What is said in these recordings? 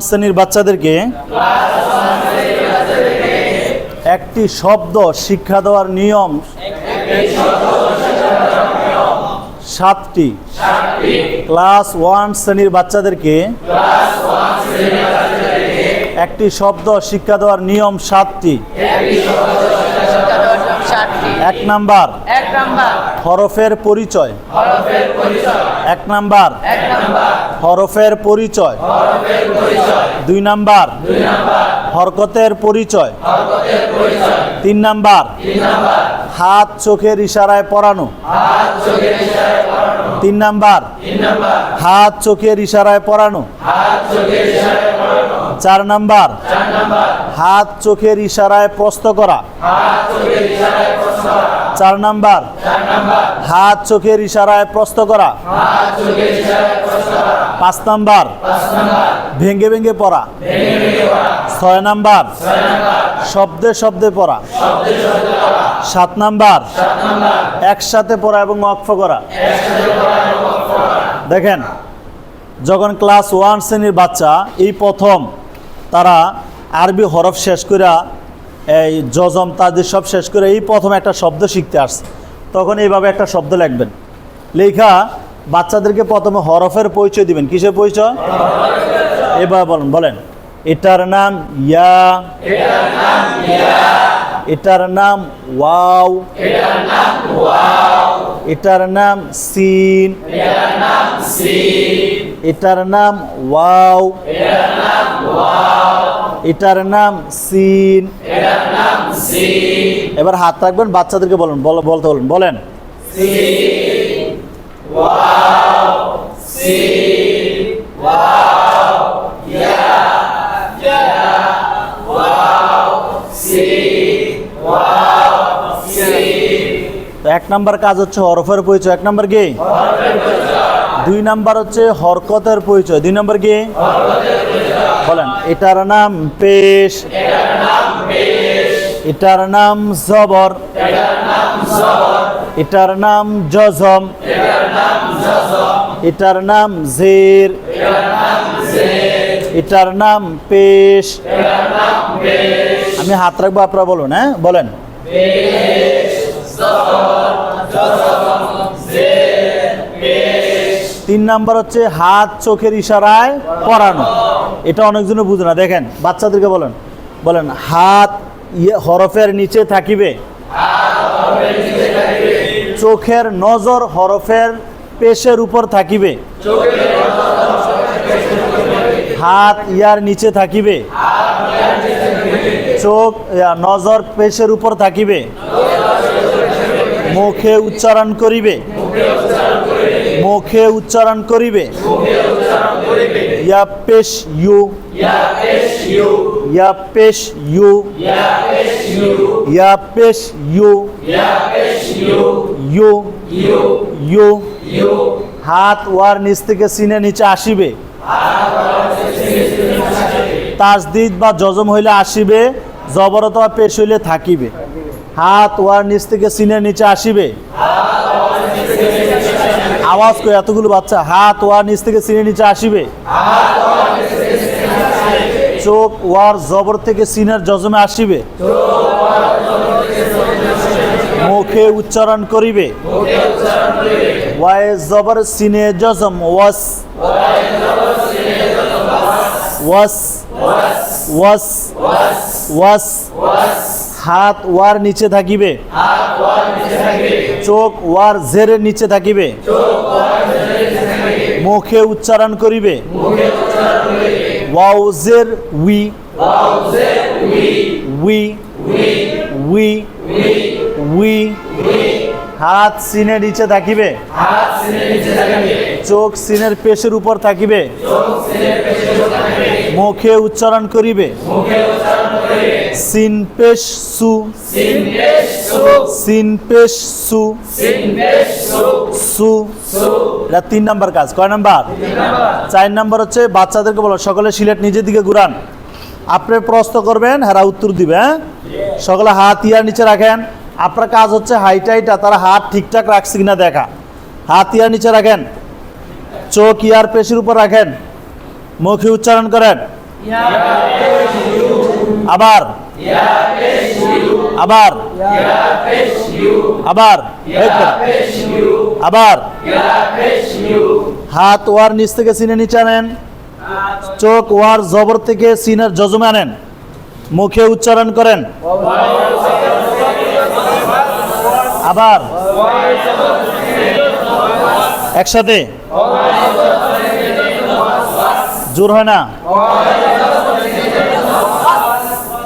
শ্রেণির বাচ্চাদেরকে একটি শব্দ শিক্ষা দেওয়ার নিয়ম। সাতটি। ক্লাস ওয়ান শ্রেণির বাচ্চাদেরকে একটি শব্দ শিক্ষা দেওয়ার নিয়ম সাতটি। এক নাম্বার। হরফের পরিচয়। হরফের পরিচয়। এক নাম্বার। এক নাম্বার। হরফের পরিচয়। দুই নাম্বার। হরকতের পরিচয়। তিন নাম্বার। হাত চোখের ইশারায় পড়ানো। তিন নাম্বার। হাত চোখের ইশারায় পড়ানো। চার নাম্বার। হাত চোখের ইশারায় প্রস্ত করা। চার নাম্বার। হাত চোখের ইশারায় প্রস্ত করা। পাঁচ নাম্বার। ভেঙ্গে ভেঙ্গে পড়া। ছয় নাম্বার। শব্দে শব্দে পড়া। সাত নাম্বার। একসাথে পড়া এবং অক্ষ করা। দেখেন, যখন ক্লাস ওয়ান শ্রেণির বাচ্চা, এই প্রথম তারা আরবি হরফ শেষ করে এই জজম তাদের সব শেষ করে এই প্রথম একটা শব্দ শিখতে আসছে। তখন এইভাবে একটা শব্দ লিখবেন। লেখা, বাচ্চাদেরকে প্রথমে হরফের পরিচয় দিবেন। কিসের পরিচয়? এবার বলেন বলেন। এটার নাম ইয়া। এটার নাম ওয়াও। এটার নাম সিন। এটার নাম ওয়াও। এটার নাম সিন। এটার নাম সিন। এবার হাত রাখবেন বাচ্চাদেরকে বলুন বল- বলতে বলুন বলেন। ইয়া ইয়া এক নাম্বার কাজ হচ্ছে হরফের পরিচয়। এক নাম্বার কি? হরফের পরিচয়। দুই নাম্বার হচ্ছে হরকতের পরিচয়। দুই নাম্বার কি? হরকতের পরিচয়। বলেন। এটার নাম পেশ। এটার নাম জবর। এটার নাম জজম। এটার নাম জের। এটার নাম পেশ। আমি হাত রাখব, আপনারা বলুন হ্যাঁ? বলেন। পেশ জবর জজম তিন নাম্বার হচ্ছে হাত চোখের ইশারায় পড়ানো। এটা অনেকজনে বুঝে না। দেখেন, বাচ্চাদেরকে বলেন বলেন, হাত ইয়ে হরফের নিচে থাকিবে। হরফের নিচে থাকিবে চোখের নজর হরফের পেশের উপর থাকিবে। হাত ইয়ার নিচে থাকিবে। চোখ নজর পেশের উপর থাকিবে। মুখে উচ্চারণ করিবে। মুখে উচ্চারণ করিবে। ইয়া পেশ পেশ ইউ। ইয়া পেশ ইউ। হাত ওয়ার নিচ থেকে সিনে নিচে আসিবে। তাজদিদ বা জজম হইলে আসিবে জবরত বা পেশ হইলে থাকিবে। হাত ওয়ার নিচ থেকে সিনের নিচে আসিবে। আওয়াজ করে এতগুলো বাচ্চা হাত ওয়ার নিচ থেকে সিনের নিচে আসিবে। চোখ ওয়ার জবর থেকে সিনের জজমে আসিবে। মুখে উচ্চারণ করিবে। ওয়াই জবর সিনে জজম, ওয়াস। ওয়াস ওয়াস ওয়াস ওয়াস। হাত ওয়ার নিচে থাকিবে। চোখ ওয়ার জেরের নিচে থাকিবে। মুখে উচ্চারণ করিবে। মুখে উচ্চারণ করিবে ওয়াও জের উই। উই উই উই। হাত সিনের নিচে থাকিবে। চোখ সিনের পেশের উপর থাকিবে। মুখে উচ্চারণ করিবে। সিন পেশ সু। সিন পেশ সু। সু। এটা তিন নাম্বার কাজ। কয় নাম্বার? চার নাম্বার হচ্ছে বাচ্চাদেরকে বলো সকলে সিলেট নিজের দিকে ঘুরান। আপনি প্রশ্ন করবেন হেরা উত্তর দিবে হ্যাঁ? সকলে হাত ইয়ার নিচে রাখেন। আপনার কাজ হচ্ছে হাইট হাইটা তারা হাত ঠিকঠাক রাখছে কিনা দেখা। হাত ইয়ার নিচে রাখেন। চোখ ইয়ার পেশির উপর রাখেন। মুখে উচ্চারণ করেন। আবার আবার। আবার। আবার। হাত ওয়ার নিচ থেকে সিনে নিচে আনেন। চোখ ওয়ার জবর থেকে সিনের যজমে আনেন। মুখে উচ্চারণ করেন। আবার। একসাথে। জোর হয় না।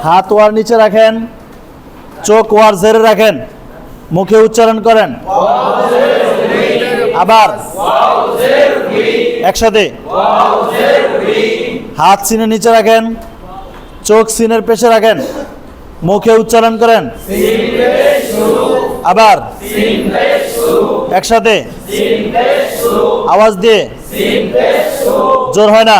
হাত ওয়ার নিচে রাখেন, চোখ ওয়ার জেরে রাখেন, মুখে উচ্চারণ করেন। আবার একসাথে হাত সিনের নিচে রাখেন, চোখ সিনের পেশে রাখেন, মুখে উচ্চারণ করেন। আবার একসাথে আওয়াজ দিয়ে জোর হয় না।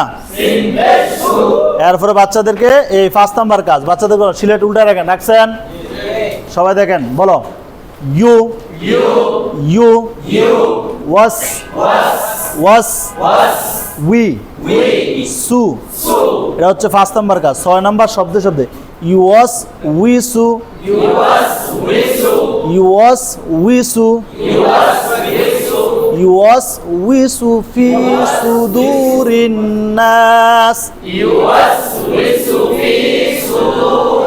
এরপরে বাচ্চাদেরকে এই পাঁচ নাম্বার কাজ। বাচ্চাদের সিলেট উল্টা রাখেন, রাখছেন? সবাই দেখেন, বলো। You you, was was, we, sue. এটা হচ্ছে পাঁচ নাম্বার কাজ। ছয় নাম্বার শব্দে শব্দে you was we sue you was, we, sue. You was, we, sue. You was we sue you was we sue ফি সুদুরিন নাস you was we sue fee সুদুর